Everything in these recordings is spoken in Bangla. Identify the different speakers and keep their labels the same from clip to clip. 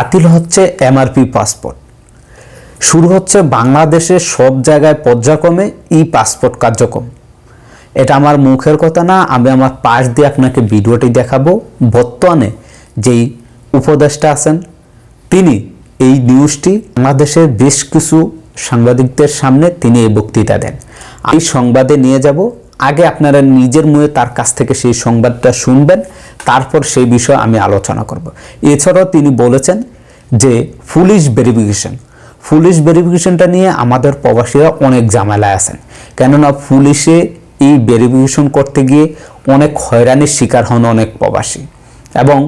Speaker 1: বাতিল হচ্ছে এমআরপি পাসপোর্ট। শুরু হচ্ছে বাংলাদেশের সব জায়গায় পর্যায়ক্রমে ই পাসপোর্ট কার্যক্রম। এটা আমার মুখের কথা না, আমি আমার পাশ দিয়ে আপনাকে ভিডিওটি দেখাবো। বর্তমানে যেই উপদেষ্টা আছেন, তিনি এই নিউজটি বাংলাদেশের বেশ কিছু সাংবাদিকদের সামনে তিনি এই বক্তৃতা দেন। এই সংবাদে নিয়ে যাব আগে আপনারা নিজের মুখে তার কাছ থেকে সেই সংবাদটা শুনবেন, তারপর সেই বিষয়ে আমি আলোচনা করব। এছাড়াও তিনি বলেছেন যে পুলিশ ভেরিফিকেশন পুলিশ ভেরিফিকেশনটা নিয়ে আমাদের প্রবাসীরা অনেক ঝামেলায় আছেন। কেননা পুলিশে এই ভেরিফিকেশন করতে গিয়ে অনেক হয়রানির শিকার হন অনেক প্রবাসী এবং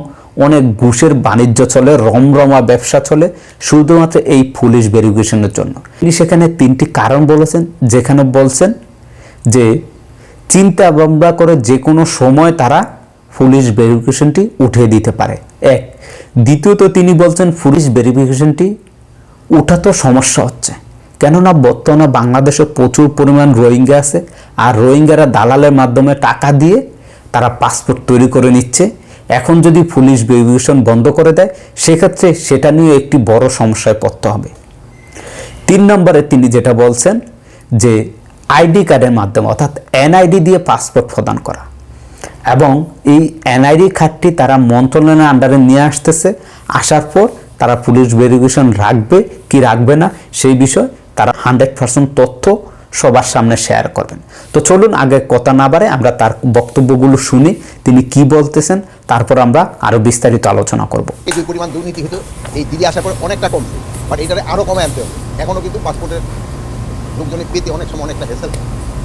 Speaker 1: অনেক ঘুষের বাণিজ্য চলে, রমরমা ব্যবসা চলে, শুধুমাত্র এই পুলিশ ভেরিফিকেশনের জন্য। তিনি সেখানে তিনটি কারণ বলেছেন, যেখানে বলছেন যে চিন্তা ভাবনা করে যে কোনো সময় তারা পুলিশ ভেরিফিকেশনটি উঠিয়ে দিতে পারে। এক, দ্বিতীয়ত তিনি বলছেন পুলিশ ভেরিফিকেশনটি তো সমস্যা হচ্ছে। কেননা বর্তমানে বাংলাদেশে প্রচুর পরিমাণ রোহিঙ্গা আছে আর রোহিঙ্গারা দালালের মাধ্যমে টাকা দিয়ে তারা পাসপোর্ট তৈরি করে নিচ্ছে। এখন যদি পুলিশ ভেরিফিকেশন বন্ধ করে দেয়, সেক্ষেত্রে সেটা নিয়ে একটি বড় সমস্যায় পড়তে হবে। তিন নম্বরে তিনি যেটা বলছেন যে আইডি কার্ডের মাধ্যমে, অর্থাৎ এনআইডি দিয়ে পাসপোর্ট প্রদান করা। এবং এই এনআইডি কার্ডটি তারা মন্ত্রণালয়ের আন্ডারে নিয়ে আসতেছে। আসার পর তারা পুলিশ ভেরিফিকেশন রাখবে, কি রাখবে না, সেই বিষয়ে তারা হান্ড্রেড পার্সেন্ট তথ্য সবার সামনে শেয়ার করবেন। তো চলুন আগে কথা না বাড়ে আমরা তার বক্তব্যগুলো শুনি, তিনি কি বলতেছেন, তারপর আমরা আরও বিস্তারিত আলোচনা করব।
Speaker 2: এই পরিমাণ দুর্নীতি হতো, এই দিদি আসার পর অনেকটা কমছে বাট এটারে আরও কমে আনতে হবে। এখনও কিন্তু পাসপোর্টের লোকজনের পেতে অনেক সময় অনেকটা হেসেল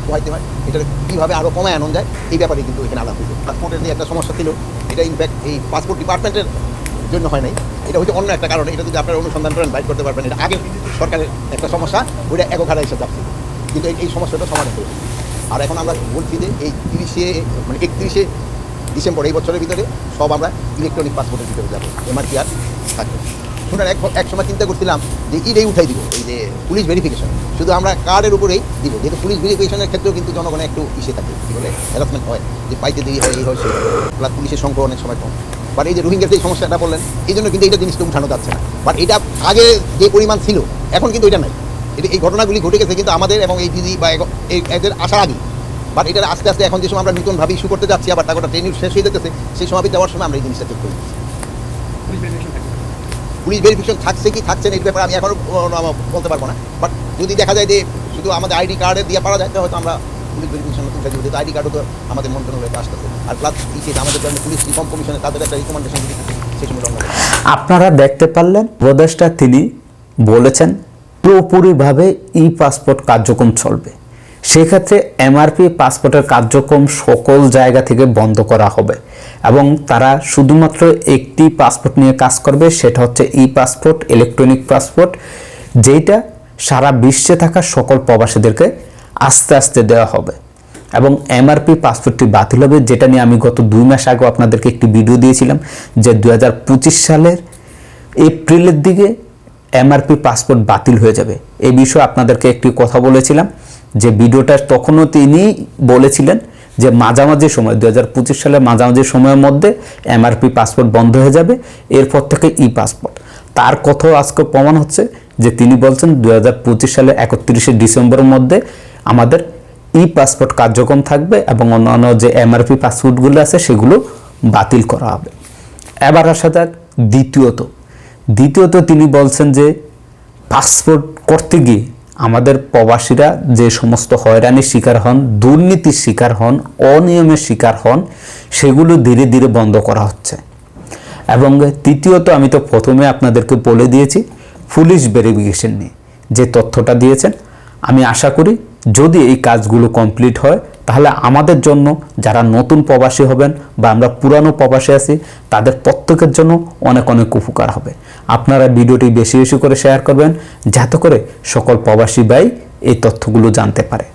Speaker 2: পোহাইতে হয়। এটা কীভাবে আরও কমে আনন্দ যায় এই ব্যাপারে কিন্তু এখানে আলাপ হয়েছে। পাসপোর্টের নিয়ে একটা সমস্যা ছিল, এটা ইনফ্যাক্ট এই পাসপোর্ট ডিপার্টমেন্টের জন্য হয় নাই। এটা হচ্ছে অন্য একটা কারণে, এটা যদি আপনারা অনুসন্ধান করেন বাইট করতে পারবেন। এটা আগে সরকারের একটা সমস্যা, ওইটা একখানা এসে যাচ্ছে। কিন্তু এই- সমস্যাটা সমাধান করেছে আর এখন আমরা বলছি যে এই তিরিশে মানে একত্রিশে ডিসেম্বর, এই বছরের ভিতরে সব আমরা ইলেকট্রনিক পাসপোর্টের ভিতরে যাব। এমআরপি আর থাকবে শুনুন এক এক সময় চিন্তা করছিলাম যে ইডেই উঠাই দিব, এই যে পুলিশ ভেরিফিকেশন শুধু আমরা কার্ডের উপরেই দিব, যেহেতু পুলিশ ভেরিফিকেশনের ক্ষেত্রেও কিন্তু জনগণের একটু ইসে থাকে, কী বলে? হ্যারাসমেন্ট হয়, যে পাইতে দেরি হয়, এই হয় প্লাস পুলিশের সংখ্যা অনেক সময় কম। বাট এই যে রোহিঙ্গার যে সমস্যাটা বললেন, এই জন্য কিন্তু এইটা জিনিসটা উঠানো যাচ্ছে না। বাট এটা আগে যে পরিমাণ ছিল, এখন কিন্তু এটা নাই। এই ঘটনাগুলি ঘটে গেছে কিন্তু আমাদের এবং এই দিদি বা এই এদের আসার আগে বাট এটা আস্তে আস্তে এখন যে সময় আমরা নতুনভাবে ইস্যু করতে যাচ্ছি, আবার টাকাটা ট্রেনিং শেষ হয়ে যেতেছে সেই সময় যাওয়ার সময় আমরা এই জিনিসটা চেক করি পুলিশ ভেরিফিকেশন থাকছে কি থাকছে না, এই ব্যাপারে আমি এখনও বলতে পারব না। বাট যদি দেখা যায় যে শুধু আমাদের আইডি কার্ডে দিয়ে পারা যায় হয়তো আমরা পুলিশ ভেরিফিকেশন যেহেতু আইডি কার্ডও তো আমাদের মন্ত্রণালয়ে আসতেছে আর প্লাস ইসে আমাদের জন্য পুলিশ রিফর্ম কমিশনে তাদের একটা রিকমেন্ডেশন দিতে সেই সময়
Speaker 1: আপনারা দেখতে পারলেন উপদেষ্টা তিনি বলেছেন, পুরোপুরিভাবে ই পাসপোর্ট কার্যক্রম চলবে। সেক্ষেত্রে এমআরপি পাসপোর্টের কার্যক্রম সকল জায়গা থেকে বন্ধ করা হবে। এবং তারা শুধুমাত্র একটি পাসপোর্ট নিয়ে কাজ করবে, সেটা হচ্ছে ই পাসপোর্ট ইলেকট্রনিক পাসপোর্ট যেটা সারা বিশ্বে থাকা সকল প্রবাসীদেরকে আস্তে আস্তে দেওয়া হবে। এবং এমআরপি পাসপোর্টটি বাতিল হবে, যেটা নিয়ে আমি গত দুই মাস আগে আপনাদেরকে একটি ভিডিও দিয়েছিলাম, যে দুহাজার পঁচিশ সালের এপ্রিলের দিকে এমআরপি পাসপোর্ট বাতিল হয়ে যাবে। এই বিষয়ে আপনাদেরকে একটি কথা বলেছিলাম। যে ভিডিওটা তখনও তিনি বলেছিলেন যে মাঝামাঝি সময় দু হাজার পঁচিশ সালের মাঝামাঝি সময়ের মধ্যে এমআরপি পাসপোর্ট বন্ধ হয়ে যাবে, এরপর থেকে ই পাসপোর্ট। তার কথাও আজকে প্রমাণ হচ্ছে যে তিনি বলছেন দু সালের একত্রিশে ডিসেম্বরের মধ্যে আমাদের ই পাসপোর্ট কার্যক্রম থাকবে এবং অন্যান্য যে এমআরপি পাসপোর্টগুলো আছে সেগুলো বাতিল করা হবে। এবার আসা যাক দ্বিতীয়ত। দ্বিতীয়ত তিনি বলছেন যে পাসপোর্ট করতে গিয়ে আমাদের প্রবাসীরা যে সমস্ত হয়রানির শিকার হন, দুর্নীতির শিকার হন, অনিয়মের শিকার হন, সেগুলো ধীরে ধীরে বন্ধ করা হচ্ছে। এবং তৃতীয়ত, আমি তো প্রথমে আপনাদেরকে বলে দিয়েছি, পুলিশ ভেরিফিকেশন নিয়ে যে তথ্যটা দিয়েছেন। আমি আশা করি যদি এই কাজগুলো কমপ্লিট হয় তাহলে আমাদের জন্য যারা নতুন প্রবাসী হবেন বা আমরা পুরানো প্রবাসী আছি, তাদের প্রত্যেকের জন্য অনেক অনেক উপকার হবে। আপনারা ভিডিওটি বেশি বেশি করে শেয়ার করবেন, যাতে করে সকল প্রবাসী ভাই এই তথ্যগুলো জানতে পারে।